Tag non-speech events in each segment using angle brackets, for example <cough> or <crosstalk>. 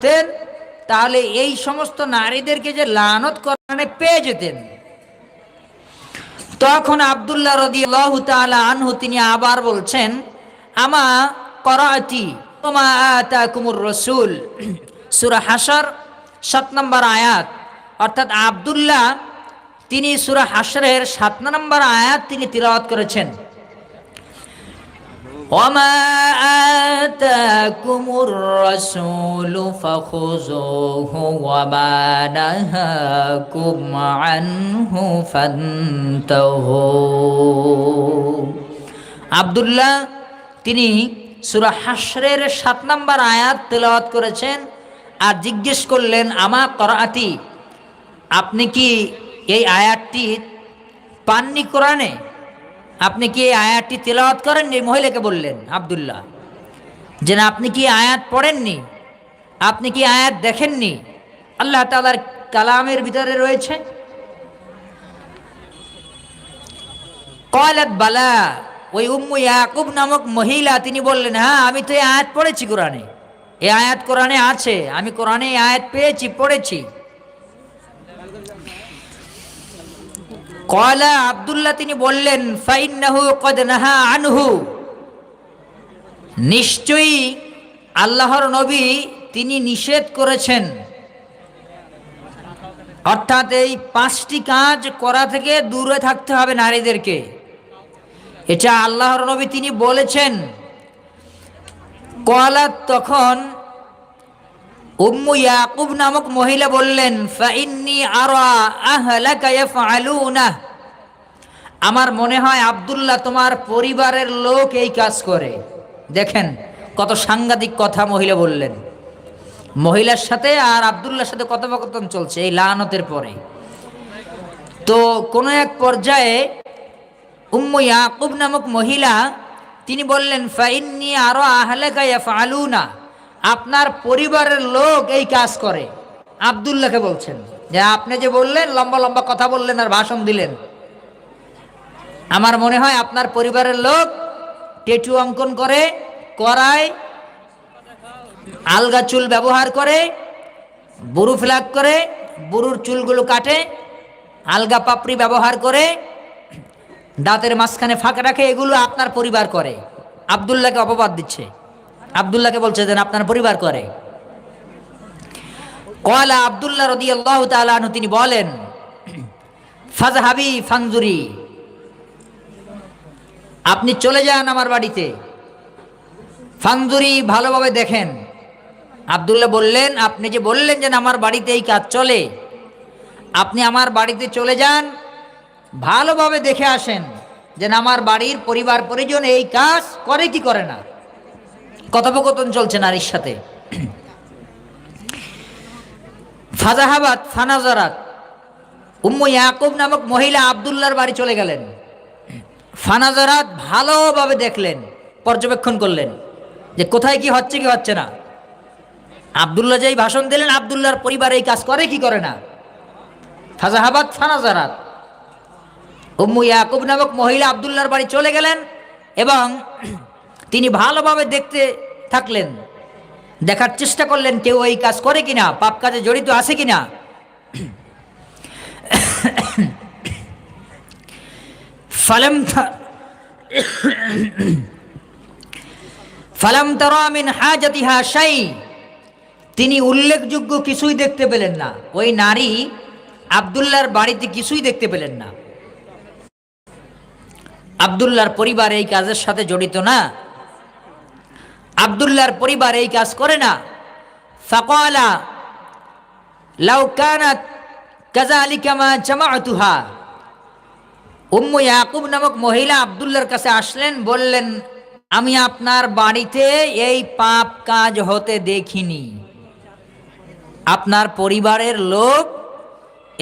করতেন, তাহলে এই সমস্ত নারীদেরকে যে লানত কোরআনে পেয়ে যেতেন। তখন আবদুল্লাহ রদি আনহু তিনি আবার বলছেন, আমা করাতি তোমা আতা কুমুর রসুল। সুরা হাসর সাত নম্বর আয়াত। অর্থাৎ আবদুল্লাহ, তিনি সুরা হাসরের সাত নম্বর আয়াত তিনি তিলাওয়াত করেছেন। وما آتاكم الرسول فخذوه وما نهاكم عنه فانتهوا আব্দুল্লাহ তিনি সুরা হাসরের সাত নম্বর আয়াত তেলাওয়াত করেছেন আর জিজ্ঞেস করলেন আমা করাতি আপনি কি এই আয়াতটি পাননি কোরআনে আপনি কি এই আয়াতটি তেলাওয়াত করেননি? মহিলাকে বললেন, আবদুল্লাহ যে না আপনি কি আয়াত পড়েননি? আপনি কি আয়াত দেখেননি? আল্লাহ তালার কালামের ভিতরে রয়েছে কয়ালাত বালা, ওই উম্মু ইয়াকুব নামক মহিলা, তিনি বললেন হ্যাঁ আমি তো এই আয়াত পড়েছি কোরআনে। এই আয়াত কোরআনে আছে, আমি কোরআনে আয়াত পেয়েছি, পড়েছি। কয়লা আবদুল্লাহ তিনি বললেন, ফাইন্নাহু কদ নাহা আনহু। নিশ্চয়ই আল্লাহর নবী তিনি নিষেধ করেছেন। অর্থাৎ এই পাঁচটি কাজ করা থেকে দূরে থাকতে হবে নারীদেরকে। এটা আল্লাহর নবী তিনি বলেছেন কয়লা তখন উম্মু ইয়াকুব নামক মহিলা বললেন, ফাইন্নি আরা আহলাকা ইয়াফআলুনা? আমার মনে হয় আব্দুল্লাহ তোমার পরিবারের লোক এই কাজ করে। দেখেন কত সাংঘাতিক কথা মহিলা বললেন। মহিলার সাথে আর আব্দুল্লাহর সাথে কথোপকথন চলছে এই লানতের পরে। তো কোনো এক পর্যায়ে উম্মু ইয়াকুব নামক মহিলা, তিনি বললেন, ফাইন্নি আরও আহলাকা ইয়াফআলুনা? আপনার পরিবারের লোক এই কাজ করে। আবদুল্লাহকে বলছেন, যে আপনি যে বললেন, লম্বা লম্বা কথা বললেন আর ভাষণ দিলেন। আমার মনে হয় আপনার পরিবারের লোক টেটু অঙ্কন করে, করায়, আলগা চুল ব্যবহার করে, বুরু ফ্ল্যাগ করে, বুরুর চুলগুলো কাটে, আলগা পাপড়ি ব্যবহার করে, দাঁতের মাঝখানে ফাঁকা রাখে, এগুলো আপনার পরিবার করে। আবদুল্লাহকে অপবাদ দিচ্ছে। আবদুল্লাহকে বলছে যেন আপনার পরিবার করে। কয়লা আবদুল্লাহ রদি আল্লাহ তালু তিনি বলেন ফাজহাবি ফানজুরি, আপনি চলে যান আমার বাড়িতে। ফানজুরি ভালোভাবে দেখেন। আবদুল্লাহ বললেন, আপনি যে বললেন যে আমার বাড়িতে এই কাজ চলে, আপনি আমার বাড়িতে চলে যান, ভালোভাবে দেখে আসেন যে আমার বাড়ির পরিবার পরিজন এই কাজ করে কি করে না। কথোপকথন চলছে নারীর সাথে। ফাজাহাবাদ ফানাজারাত উম্মু ইয়াকুব নামক মহিলা আবদুল্লার বাড়ি চলে গেলেন। ফানাজারাত ভালোভাবে দেখলেন, পর্যবেক্ষণ করলেন যে কোথায় কি হচ্ছে কি হচ্ছে না। আবদুল্লাহ যেই ভাষণ দিলেন, আবদুল্লাহর পরিবার এই কাজ করে কি করে না। ফাজাহাবাদ ফানাজারাত। উম্মু ইয়াকুব নামক মহিলা আবদুল্লাহর বাড়ি চলে গেলেন এবং তিনি ভালোভাবে দেখতে থাকলেন। দেখার চেষ্টা করলেন কেউ এই কাজ করে কিনা, পাপ কাজে জড়িত আছে কিনা। ফালাম ফালাম তারামিন হাজাতিহা শাই। তিনি উল্লেখযোগ্য কিছুই দেখতে পেলেন না। ওই নারী আবদুল্লাহর বাড়িতে কিছুই দেখতে পেলেন না। আবদুল্লাহর পরিবার এই কাজের সাথে জড়িত না। আবদুল্লাহর পরিবার এই কাজ করে না। ফাকালা, লাউ কানাত কাযালিকা মা জামাআতুহা উম্মু ইয়াকুব নামক মহিলা আবদুল্লাহর কাছে আসলেন, বললেন, আমি আপনার বাড়িতে এই পাপ কাজ হতে দেখিনি। আপনার পরিবারের লোক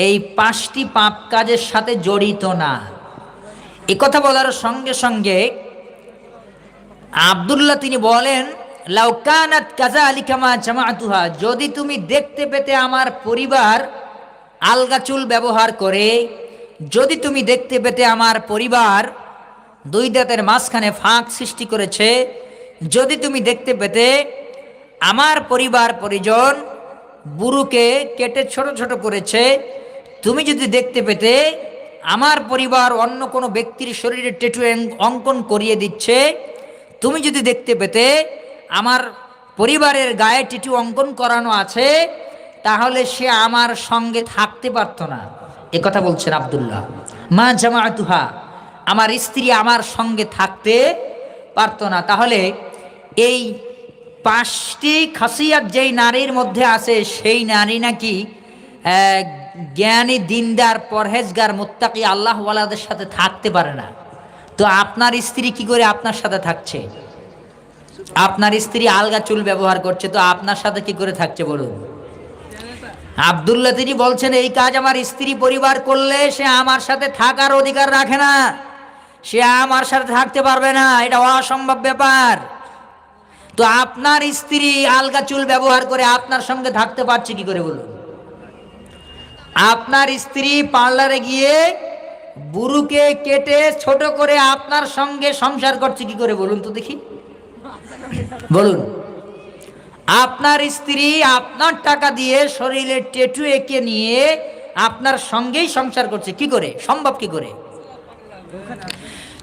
এই পাঁচটি পাপ কাজের সাথে জড়িত না। কথা বলার সঙ্গে সঙ্গে আবদুল্লাহ তিনি বলেন লাউকানাত কাজা আলী কামা জামাতুহা যদি তুমি দেখতে পেতে আমার পরিবার আলগা চুল ব্যবহার করে, যদি তুমি দেখতে পেতে আমার পরিবার দুই দাঁতের মাঝখানে ফাঁক সৃষ্টি করেছে, যদি তুমি দেখতে পেতে আমার পরিবার পরিজন বুরুকে কেটে ছোট ছোট করেছে, তুমি যদি দেখতে পেতে আমার পরিবার অন্য কোনো ব্যক্তির শরীরে টেটু অঙ্কন করিয়ে দিচ্ছে তুমি যদি দেখতে পেতে আমার পরিবারের গায়ে টিটু অঙ্কন করানো আছে, তাহলে সে আমার সঙ্গে থাকতে পারতো না। এ কথা বলছেন আবদুল্লাহ। মা জামাতুহা, আমার স্ত্রী আমার সঙ্গে থাকতে পারতো না। তাহলে এই পাঁচটি খাসিয়াত যেই নারীর মধ্যে আছে, সেই নারী নাকি জ্ঞানী, দিনদার, পরহেজগার, মুত্তাকি, আল্লাহওয়ালাদের সাথে থাকতে পারে না। তো আপনার স্ত্রী কি করে আপনার সাথে থাকছে? আপনার স্ত্রী আলগা চুল ব্যবহার করছে, তো আপনার সাথে কি করে থাকছে বলুন? আবদুল্লাহ, তিনি বলছেন, এই কাজ আমার স্ত্রী পরিবার করলে সে আমার সাথে থাকার অধিকার রাখে না। সে আমার সাথে থাকতে পারবে না। এটা অসম্ভব ব্যাপার। তো আপনার স্ত্রী আলগা চুল ব্যবহার করে আপনার সঙ্গে থাকতে পারছে কি করে বলুন? আপনার স্ত্রী পার্লারে গিয়ে বুড়ুকে কেটে ছোট করে আপনার সঙ্গে সংসার করছে, কি করে বলুন তো দেখি? বলুন। আপনার স্ত্রী আপনার টাকা দিয়ে শরীরে টেটু এঁকে নিয়ে আপনার সঙ্গেই সংসার করছে, কি করে? সম্ভব কি করে?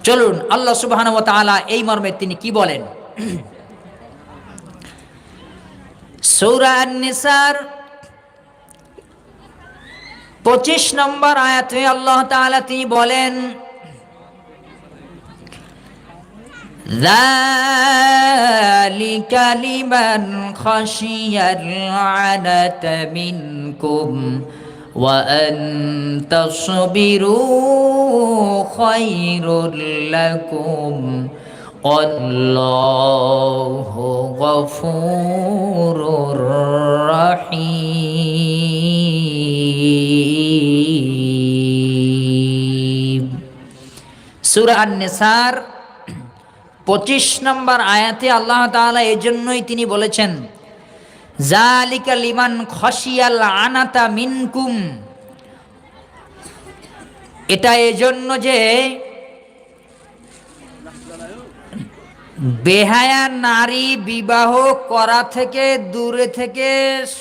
চলুন, আল্লাহ সুবহান ওয়া এই মর্মে তিনি কি বলেন? <clears throat> সূরা আন-নিসার 25 নম্বর আয়াতে আল্লাহ তাআলা তিনি বলেন ذلك لمن خشي العنة منكم وأن تصبروا خير لكم والله غفور رحيم সূরা আন-নিসার পঁচিশ নম্বর আয়াতে আল্লাহ তাআলা এই জন্যই তিনি বলেছেন জালিকা লিমান খসিয়াল আনাতা মিনকুম এটা এজন্য যে বেহায়া নারী বিবাহ করা থেকে দূরে থেকে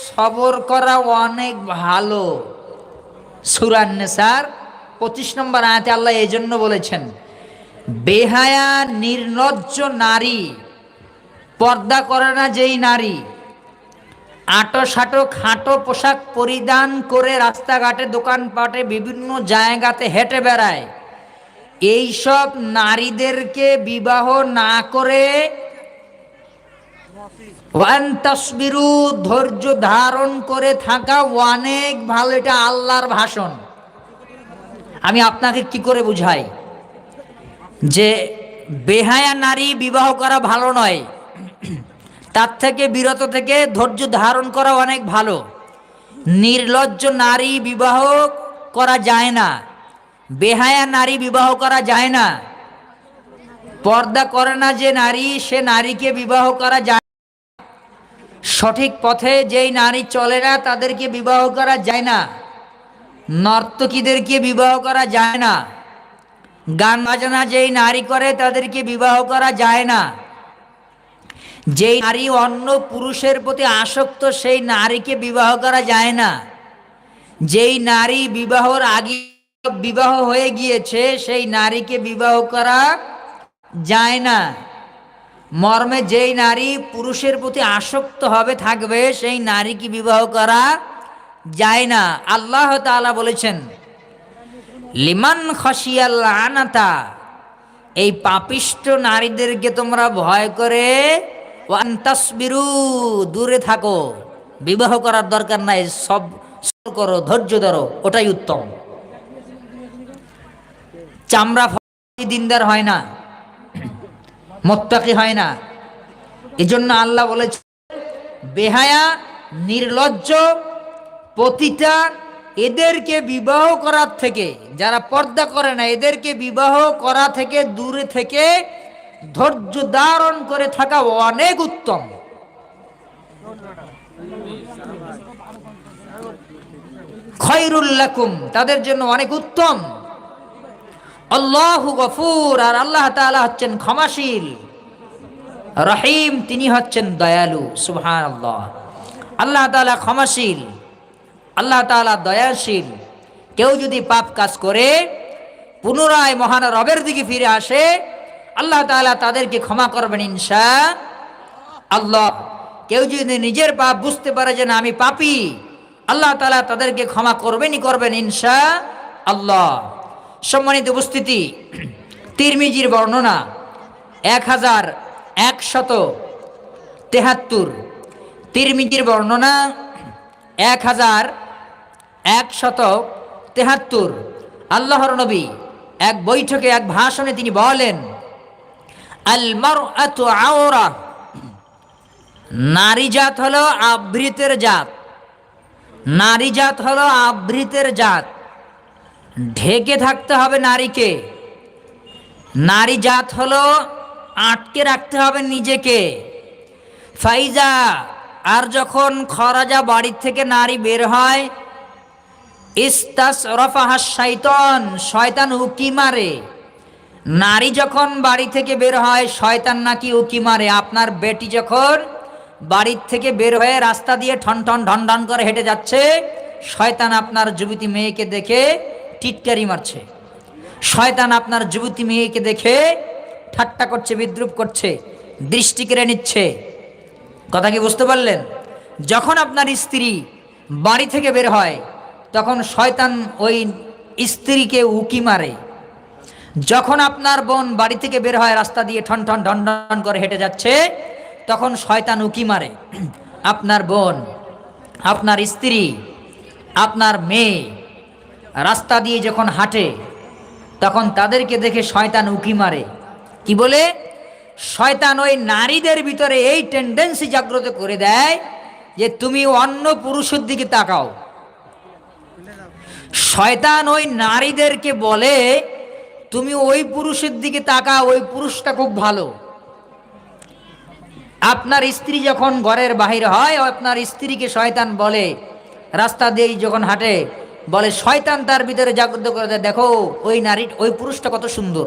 সবর করা অনেক ভালো। সুরান্নেসার পঁচিশ নম্বর আয়াতে আল্লাহ এই জন্য বলেছেন, বেহায়া নির্লজ্জ নারী পর্দা করে না যেই নারী আটো সাটো খাটো পোশাক পরিধান করে রাস্তাঘাটে, দোকানপাটে, বিভিন্ন জায়গাতে হেঁটে বেড়ায়। এইসব নারীদেরকে বিবাহ না করে ধৈর্য ধারণ করে থাকা অনেক ভালো, এটা আল্লাহর ভাষণ। আমি আপনাকে কি করে বুঝাই? যে বেহায়া নারী বিবাহ করা ভালো নয়। তার থেকে বিরত থেকে ধৈর্য ধারণ করা অনেক ভালো। নির্লজ্জ নারী বিবাহ করা যায় না। বেহায়া নারী বিবাহ করা যায় না। পর্দা করে না যে নারী, সে নারীকে বিবাহ করা যায়। সঠিক পথে যেই নারী চলে না, তাদেরকে বিবাহ করা যায় না। নর্তকীদেরকে বিবাহ করা যায় না। গান বাজনা যেই নারী করে, তাদেরকে বিবাহ করা যায় না। যেই নারী অন্য পুরুষের প্রতি আসক্ত, সেই নারীকে বিবাহ করা যায় না। যেই নারী বিবাহর আগে বিবাহ হয়ে গিয়েছে, সেই নারীকে বিবাহ করা যায় না। মর্মে যেই নারী পুরুষের প্রতি আসক্ত হবে, থাকবে, সেই নারীকে বিবাহ করা যায় না। আল্লাহ তাআলা বলেছেন, লিমান খসিয়াল আনাতা এই পাপিষ্ট নারীদেরকে তোমরা ভয় করে, ওয়ান তাসবিরু দূরে থাকো। বিবাহ করার দরকার নাই, সব করো, ধৈর্য ধরো, ওটাই উত্তম। চামড়া দিনদার হয় না, মোত্তাকি হয় না। এজন্য আল্লাহ বলেছে, বেহায়া, নির্লজ্জ পতিতা এদেরকে বিবাহ করার থেকে, যারা পর্দা করে না, এদেরকে বিবাহ করা থেকে দূরে থেকে ধৈর্য ধারণ করে থাকা অনেক উত্তম। খৈরুল্লাকুম তাদের জন্য অনেক উত্তম। আল্লাহু গফুর, আর আল্লাহ তাআলা হচ্ছেন ক্ষমাশীল, রহিম, তিনি হচ্ছেন দয়ালু সুহান আল্লাহ আল্লাহ তাআলা ক্ষমাশীল, আল্লাহ তাআলা দয়াশীল। কেউ যদি পাপ কাজ করে, পুনরায় মহান রবের দিকে ফিরে আসে, আল্লাহ তাআলা তাদেরকে ক্ষমা করবেন ইনশা আল্লাহ। কেউ যদি নিজের পাপ বুঝতে পারে যে না, আমি পাপি, আল্লাহ তাআলা তাদেরকে ক্ষমা করবেনই করবেন ইনশা আল্লাহ। সম্মানিত উপস্থিতি, তিরমিজির বর্ণনা এক হাজার একশত তেহাত্তর। তিরমিজির বর্ণনা এক হাজার একশত তেহাত্তর। আল্লাহর নবী এক বৈঠকে এক ভাষণে তিনি বলেন আওরা। নারী জাত হলো আবৃতের জাত। নারী জাত হলো আবৃতের জাত। ঢেকে থাকতে হবে নারীকে। নারী জাত হলো, আটকে রাখতে হবে নিজেকে। ফাইজা, আর যখন খরাজা বাড়ির থেকে নারী বের হয়, ইস্তাস রফাহাস শয়তন শয়তান উকি মারে। নারী যখন বাড়ি থেকে বের হয়, শয়তান নাকি উকি মারে। আপনার বেটি যখন বাড়ির থেকে বের হয়ে রাস্তা দিয়ে ঠন ঠন ঢন ঢন করে হেঁটে যাচ্ছে, শয়তান আপনার যুবতী মেয়েকে দেখে টিটকারি মারছে। শয়তান আপনার যুবতী মেয়েকে দেখে ঠাট্টা করছে, বিদ্রুপ করছে, দৃষ্টি কেড়ে নিচ্ছে। কথা কি বুঝতে পারলেন? যখন আপনার স্ত্রী বাড়ি থেকে বের হয়, তখন শয়তান ওই স্ত্রীকে উকি মারে। যখন আপনার বোন বাড়ি থেকে বের হয়, রাস্তা দিয়ে ঠন ঠন ঢন ঢন করে হেঁটে যাচ্ছে, তখন শয়তান উকি মারে। <clears throat> আপনার বোন, আপনার স্ত্রী, আপনার মেয়ে রাস্তা দিয়ে যখন হাঁটে, তখন তাদেরকে দেখে শয়তান উকি মারে। কি বলে? শয়তান ওই নারীদের ভিতরে এই টেন্ডেন্সি জাগ্রত করে দেয় যে, তুমি অন্য পুরুষের দিকে তাকাও। শয়তান ওই নারীদেরকে বলে, তুমি ওই পুরুষের দিকে তাকাও, ওই পুরুষটা খুব ভালো। আপনার স্ত্রী যখন ঘরের বাহির হয়, আপনার স্ত্রীকে শয়তান বলে, রাস্তা দিয়ে যখন হাঁটে বলে, শয়তান তার ভিতরে জাগ্রত করে দেয়। দেখো, ওই নারী, ওই পুরুষটা কত সুন্দর।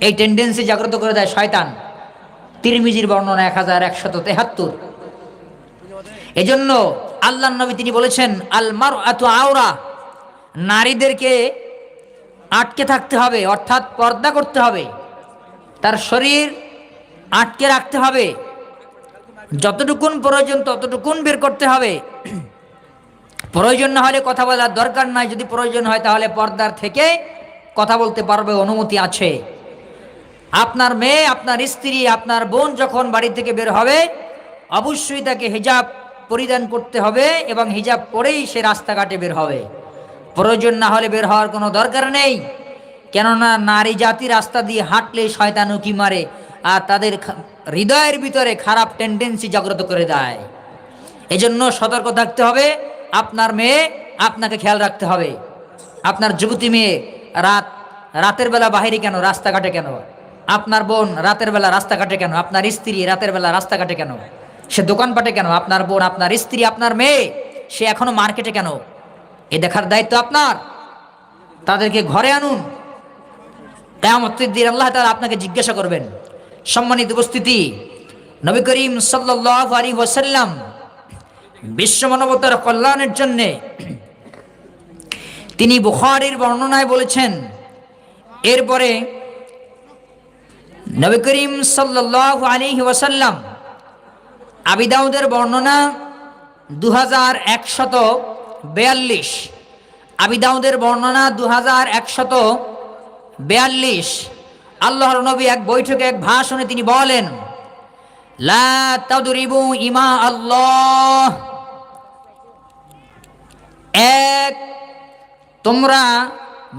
এই টেন্ডেন্সি জাগ্রত করে দেয় শয়তান। তিরমিজির বর্ণনা এক হাজার একশত তেহাত্তর। এজন্য আল্লাহ নবী তিনি বলেছেন আলমার এত আওরা। নারীদেরকে আটকে থাকতে হবে, অর্থাৎ পর্দা করতে হবে। তার শরীর আটকে রাখতে হবে। যতটুকুন প্রয়োজন ততটুকুন বের করতে হবে। প্রয়োজন না হলে কথা বলার দরকার নাই। যদি প্রয়োজন হয় তাহলে পর্দার থেকে কথা বলতে পারবে, অনুমতি আছে। আপনার মেয়ে, আপনার স্ত্রী, আপনার বোন যখন বাড়ি থেকে বের হবে, অবশ্যই তাকে হিজাব পরিধান করতে হবে এবং হিজাব পরেই সে রাস্তাঘাটে বের হবে। প্রয়োজন না হলে বের হওয়ার কোনো দরকার নেই। কেননা নারী জাতি রাস্তা দিয়ে হাঁটলে শয়তান উকি মারে আর তাদের হৃদয়ের ভিতরে খারাপ টেন্ডেন্সি জাগ্রত করে দেয়। এজন্য সতর্ক থাকতে হবে। আপনার মেয়ে আপনাকে খেয়াল রাখতে হবে। আপনার যুবতী মেয়ে রাত, রাতের বেলা বাহিরে কেন? রাস্তাঘাটে কেন? আপনার বোন রাতের বেলা রাস্তাঘাটে কেন? আপনার স্ত্রী রাতের বেলা রাস্তাঘাটে কেন? সে দোকানপাটে কেন? আপনার বোন, আপনার স্ত্রী, আপনার মেয়ে, সে এখনও মার্কেটে কেন? এ দেখার দায়িত্ব আপনার। তাদেরকে ঘরে আনুন। দিন আল্লাহ তাআলা আপনাকে জিজ্ঞাসা করবেন। সম্মানিত উপস্থিতি, নবী করিম সাল্লাল্লাহু আলাইহি ওয়াসাল্লাম বিশ্ব মানবতার কল্যাণের জন্যে তিনি বুখারির বর্ণনায় বলেছেন, এরপরে নবী করিম সাল্লাল্লাহু আলাইহি ওয়াসাল্লাম আবি দাউদের বর্ণনা দু হাজার একশত বেয়াল্লিশ। আবি দাউদের বর্ণনা দু হাজার একশত বেয়াল্লিশ। আল্লাহর নবী এক বৈঠকে এক ভাষণে তিনি বলেন, লা তাদরিবু ইমা আল্লাহ। এক, তোমরা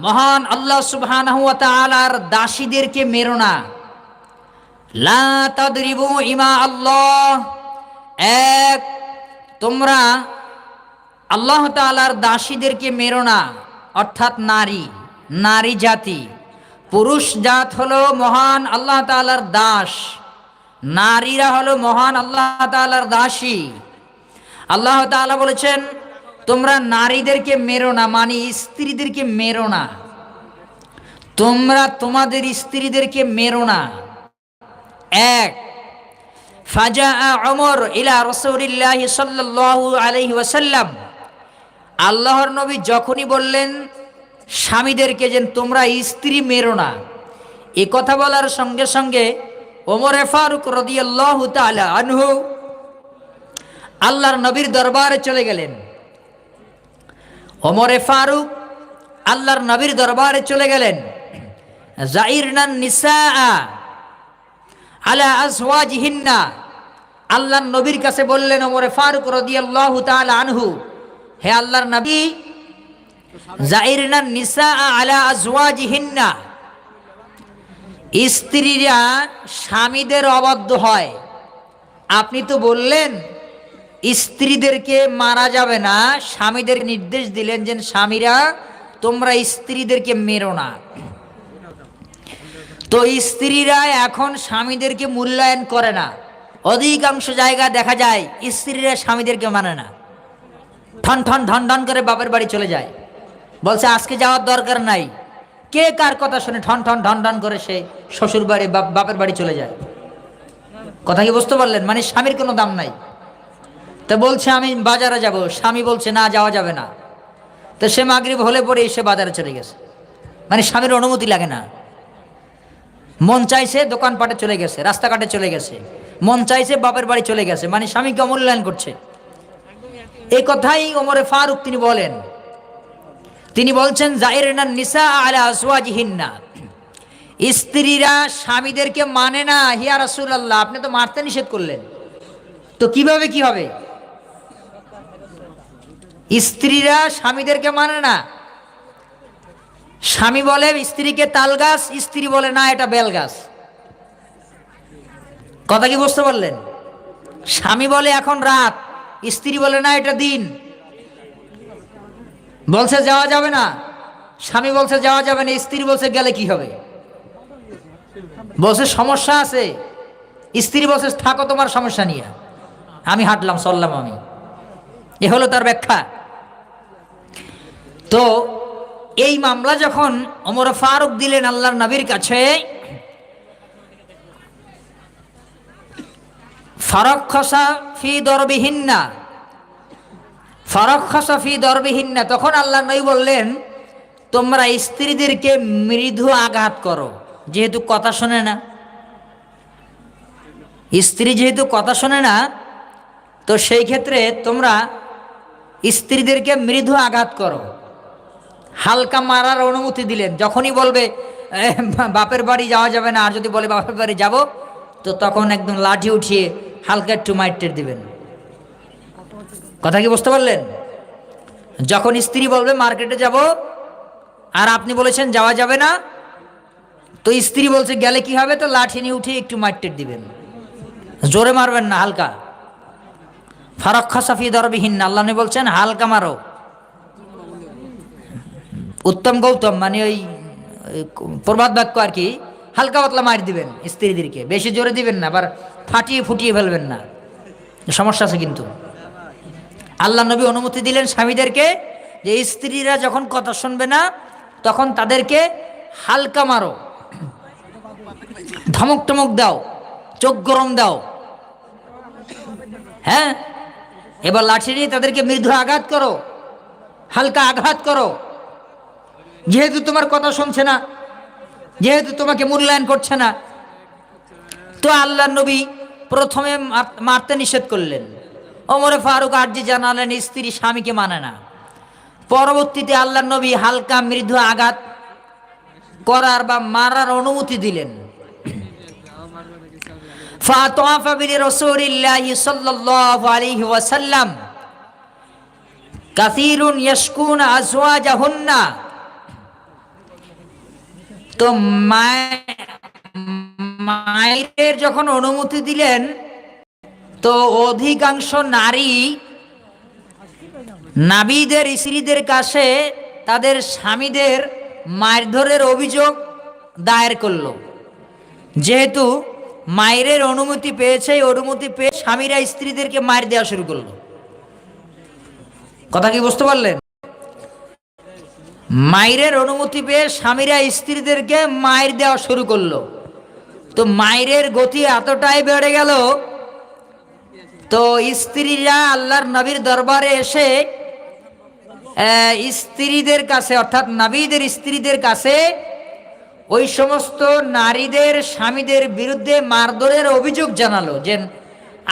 মহান আল্লাহ সুবহানাহু ওয়া তাআলার দাসীদেরকে মেরো না। লা তাদরিবু ইমা আল্লাহ। এক, তোমরা আল্লাহ তাআলার দাসীদেরকে মেরো না, অর্থাৎ নারী নারী জাতি। পুরুষ জাত হলো মহান আল্লাহ তাআলার দাস, নারীরা হলো মহান আল্লাহ তাআলার দাসী। আল্লাহ তাআলা বলেছেন তোমরা নারীদেরকে মেরো না মানে স্ত্রীদেরকে মেরো না। তোমরা তোমাদের স্ত্রীদেরকে মেরো না। এক ফাজা অমর ইলা রসুলিল্লাহ সাল্লাল্লাহু আলাইহি ওয়াসাল্লাম। আল্লাহর নবী যখনই বললেন, স্বামীদেরকে যে তোমরা স্ত্রী মেরো না, এ কথা বলার সঙ্গে সঙ্গে ওমরে ফারুক রদিয়াল্লাহু তাআলা আনহু আল্লাহর নবীর দরবারে চলে গেলেন। ওমরে ফারুক আল্লাহর নবীর দরবারে চলে গেলেন। জাইরনান নিসা আলা আজওয়াজিহিন্না। আল্লাহর নবীর কাছে বললেন, ওমরে ফারুক রাদিয়াল্লাহু তাআলা আনহু, হে আল্লাহর নবী, জাইরনান নিসা আলা আজওয়াজিহিন্না। স্ত্রীরা স্বামীদের অবাধ্য হয়। আপনি তো বললেন স্ত্রীদেরকে মারা যাবে না, স্বামীদের নির্দেশ দিলেন যে, স্বামীরা, তোমরা স্ত্রীদেরকে মেরো না। তো স্ত্রীরা এখন স্বামীদেরকে মূল্যায়ন করে না। অধিকাংশ জায়গা দেখা যায়, স্ত্রীরা স্বামীদেরকে মানে না। ঠন ঠন ঢন ঢন করে বাপের বাড়ি চলে যায়। বলছে, আজকে যাওয়ার দরকার নাই। কে কার কথা শুনে ঠন ঠন ঢন ঢন করে সে শ্বশুর বাড়ি বাপ- বাপের বাড়ি চলে যায়? কথা কি বুঝতে পারলেন? মানে স্বামীর কোনো দাম নাই। তো বলছে, আমি বাজারে যাব। স্বামী বলছে, না, যাওয়া যাবে না। তো সে মাগরিব হলে পরে এসে বাজারে চলে গেছে। মানে স্বামীর অনুমতি লাগে না। মন চাইছে দোকানপাটে চলে গেছে, রাস্তাঘাটে চলে গেছে। মন চাইছে বাপের বাড়ি চলে গেছে। মানে স্বামীকে অমূল্যায়ন করছে। এই কথাই ওমরে ফারুক তিনি বলেন। তিনি বলছেন জাইরেনা নিসা আলা আসওয়াজিহিন্না স্ত্রীরা স্বামীদেরকে মানে না হিয়া রাসূলুল্লাহ, আপনি তো মারতে নিষেধ করলেন। তো কীভাবে কি হবে? স্ত্রীরা স্বামীদেরকে মানে না। স্বামী বলে, স্ত্রীকে তাল গাছ, স্ত্রী বলে, না, এটা বেল গাছ। কথা কি বুঝতে পারলেন? স্বামী বলে, এখন রাত। স্ত্রী বলে, না, এটা দিন। বলছে, যাওয়া যাবে না। স্বামী বলছে, যাওয়া যাবে না। স্ত্রী বলছে, গেলে কি হবে? বলছে, সমস্যা আছে। স্ত্রী বলছে, থাকো, তোমার সমস্যা নিয়ে। আমি হাঁটলাম, চললাম আমি। এ হলো তার ব্যাখ্যা। তো এই মামলা যখন অমর ফারুক দিলেন আল্লাহর নবীর কাছে ফারক খসা ফি দরবিহীনা ফারক খসা ফি দরবিহীনা তখন আল্লাহ নবী বললেন, তোমরা স্ত্রীদেরকে মৃদু আঘাত করো, যেহেতু কথা শোনে না। স্ত্রী যেহেতু কথা শোনে না, তো সেই ক্ষেত্রে তোমরা স্ত্রীদেরকে মৃদু আঘাত করো। হালকা মারার অনুমতি দিলেন। যখনই বলবে বাপের বাড়ি যাওয়া যাবে না, আর যদি বলে বাপের বাড়ি যাব, তো তখন একদম লাঠি উঠিয়ে হালকা একটু মাইটের দিবেন। কথা কি বুঝতে পারলেন? যখন স্ত্রী বলবে, মার্কেটে যাব, আর আপনি বলেছেন যাওয়া যাবে না, তো স্ত্রী বলছে, গেলে কি হবে? তো লাঠি নিয়ে উঠিয়ে একটু মাইটের দিবেন। জোরে মারবেন না, হালকা। ফারক্ষা সাফি দরবিহীন, আল্লাহ বলছেন, হালকা মারো। উত্তম গৌতম মানে ওই প্রবাদ বাক্য আর কি, হালকা পাতলা মার দিবেন স্ত্রীদেরকে, বেশি জোরে দিবেন না, আবার ফাটিয়ে ফুটিয়ে ফেলবেন না। সমস্যা আছে কিন্তু। আল্লাহ নবী অনুমতি দিলেন স্বামীদেরকে যে স্ত্রীরা যখন কথা শুনবে না, তখন তাদেরকে হালকা মারো। ধমক টমক দাও, চোখ গরম দাও। হ্যাঁ? এবার লাঠি নিয়ে তাদেরকে মৃদু আঘাত করো, হালকা আঘাত করো। যেহেতু তোমার কথা শুনছে না, যেহেতু তোমাকে মূল্যায়ন করছে না, তো আল্লাহ নবী প্রথমে মারতে নিষেধ করলেন। অমরে ফারুক আর্জি জানালেন, স্ত্রী স্বামীকে মানে না। পরবর্তীতে আল্লাহ নবী হালকা মৃদু আঘাত করার বা মারার অনুমতি দিলেন। কাসিরুন ইয়াসকুন আজওয়াজাহুন্না তো মায়- মায়ের যখন অনুমতি দিলেন, তো অধিকাংশ নারী নাবিদের, স্ত্রীদের কাছে তাদের স্বামীদের মারধরের অভিযোগ দায়ের করল। যেহেতু মায়ের অনুমতি পেয়েছে অনুমতি পেয়ে স্বামীরা স্ত্রীদেরকে মার দেওয়া শুরু করল। কথা কি বুঝতে পারলেন? মায়ের অনুমতি পেয়ে স্বামীরা স্ত্রীদেরকে মায়ের দেওয়া শুরু করল। তো মায়ের গতি এতটাই বেড়ে গেল, তো স্ত্রীরা আল্লাহর নবীর দরবারে এসে স্ত্রীদের কাছে, অর্থাৎ নবীদের স্ত্রীদের কাছে ওই সমস্ত নারীদের, স্বামীদের বিরুদ্ধে মারধরের অভিযোগ জানালো যে,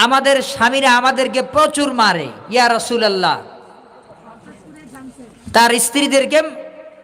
আমাদের স্বামীরা আমাদেরকে প্রচুর মারে, ইয়া রসুল আল্লাহ তার স্ত্রীদেরকে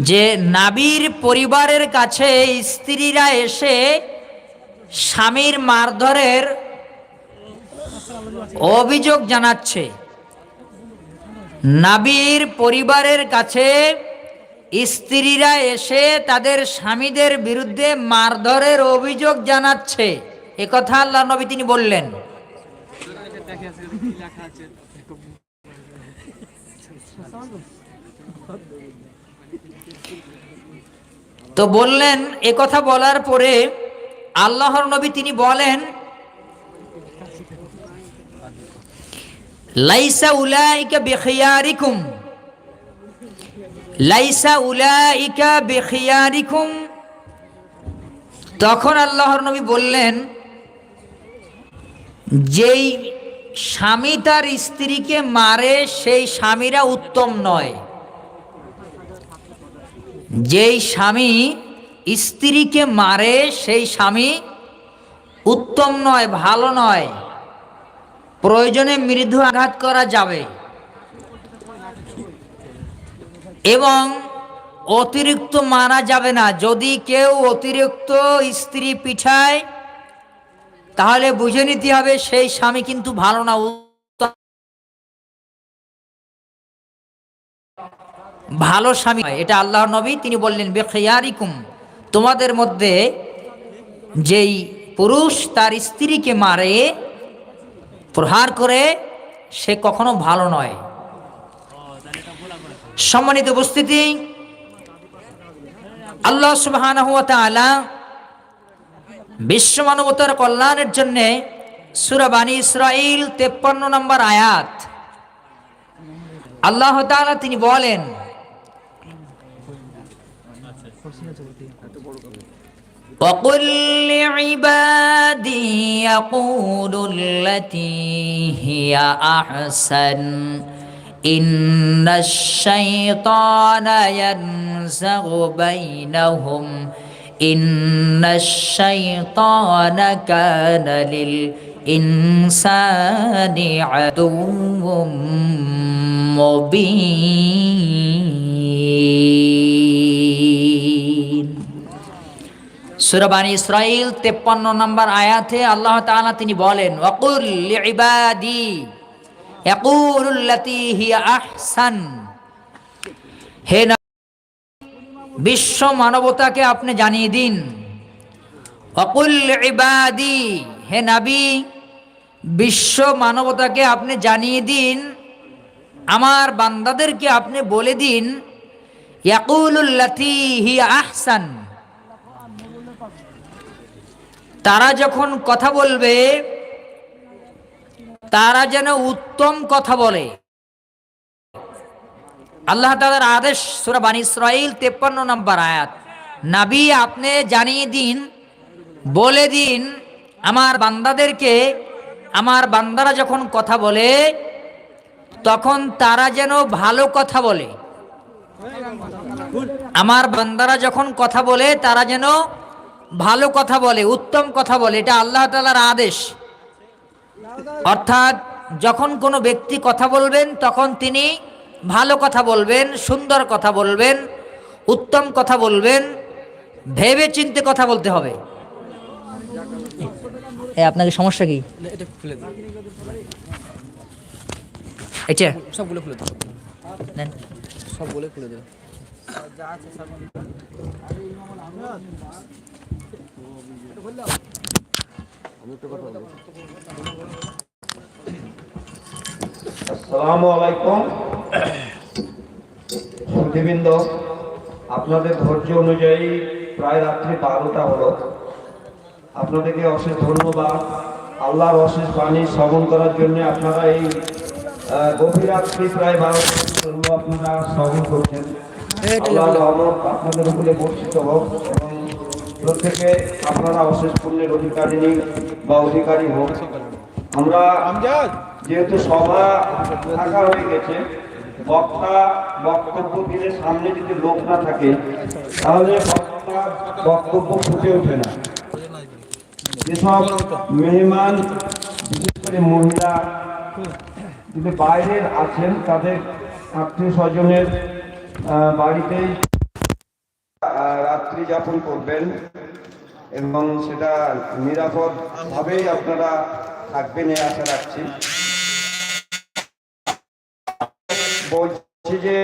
যে নাবির পরিবারের কাছে স্ত্রীরা এসে স্বামীর মারধরের অভিযোগ জানাচ্ছে। নাবির পরিবারের কাছে স্ত্রীরা এসে তাদের স্বামীদের বিরুদ্ধে মারধরের অভিযোগ জানাচ্ছে। একথা আল্লাহ নবী তিনি বললেন। তো বললেন একথা বলার পরে আল্লাহর নবী তিনি বলেন, লাইসা উলাইকা বিখিয়ারিকুম, লাইসা উলাইকা বিখিয়ারিকুম। তখন আল্লাহর নবী বললেন, যেই স্বামী তার স্ত্রীকে মারে, সেই স্বামীরা উত্তম নয়। যেই স্বামী স্ত্রীকে মারে, সেই স্বামী উত্তম নয়, ভালো নয়। প্রয়োজনে মৃদু আঘাত করা যাবে। এবং অতিরিক্ত মারা যাবে না। যদি কেউ অতিরিক্ত স্ত্রী পিঠায়, তাহলে বুঝে নিতে হবে সেই স্বামী কিন্তু ভালো না। ভালো স্বামী। এটা আল্লাহ নবী, তিনি বললেন, বেখিয়ারিকুম, তোমাদের মধ্যে যেই পুরুষ তার স্ত্রীকে মারে, প্রহার করে, সে কখনো ভালো নয় সম্মানিত উপস্থিতি, আল্লাহ তাআলা বিশ্ব মানবতার কল্যাণের জন্য সূরা বানী ইসরাইল 53 নম্বর আয়াত, আল্লাহ তিনি বলেন وقل لعبادي يقولوا التي هي أحسن إن الشيطان ينزغ بينهم إن الشيطان كان للإنسان عدو مبين সুরবানী ইসরাইল তেপ্পান্ন নম্বর আয়াতে আল্লাহ তাআলা তিনি বলেন হে বিশ্ব মানবতাকে আপনি জানিয়ে দিন। লিইবাদি, হে নবী, বিশ্ব মানবতাকে আপনি জানিয়ে দিন। আমার বান্দাদেরকে আপনি বলে দিন ইয়াকুলুল্লাতী হিয়া আহসান। তারা যখন কথা বলবে, তারা যেন উত্তম কথা বলে। আল্লাহ তালার আদেশ, সুরা বানী ইসরাইল তেপ্পান্ন নম্বর আয়াত। নাবি, আপনি জানিয়ে দিন, বলে দিন আমার বান্দাদেরকে, আমার বান্দারা যখন কথা বলে, তখন তারা যেন ভালো কথা বলে। আমার বান্দারা যখন কথা বলে, তারা যেন ভালো কথা বলে উত্তম কথা বলে এটা আল্লাহ তালার আদেশ। অর্থাৎ যখন কোনো ব্যক্তি কথা বলবেন তখন তিনি ভালো কথা বলবেন সুন্দর কথা বলবেন উত্তম কথা বলবেন ভেবে চিনতে কথা বলতে হবে। আপনাকে সমস্যা কি? এটা সবগুলো খুলে দিন নেন। সবগুলো খুলে দিন আসসালামু আলাইকুম। আপনাদের ধৈর্য অনুযায়ী প্রায় রাত্রি বারোটা হলো। আপনাদেরকে অশেষ ধন্যবাদ। আল্লাহর অশেষ বাণী শ্রবণ করার জন্য আপনারা এই গভীর রাত্রি প্রায় বারোটা আপনারা শ্রবণ করছেন। আপনাদের উপরে বর্ষিত হোক প্রত্যেকে আপনারা অশেষ পুণ্যের অধিকারিণী বা অধিকারী হোক। আমরা যেহেতু সভা থাকা হয়ে গেছে বক্তা বক্তব্য দিলে সামনে যদি লোক না থাকে তাহলে বক্তা বক্তব্য ফুটে ওঠে না। যেসব মেহমান বিশেষ করে মহিলা যদি বাইরের আছেন তাদের আত্মীয় স্বজনের বাড়িতেই রাত্রি যাপন করবেন এবং সেটা নিরাপদ ভাবেই আপনারা থাকবেন এই আশা রাখছি। বলছি যে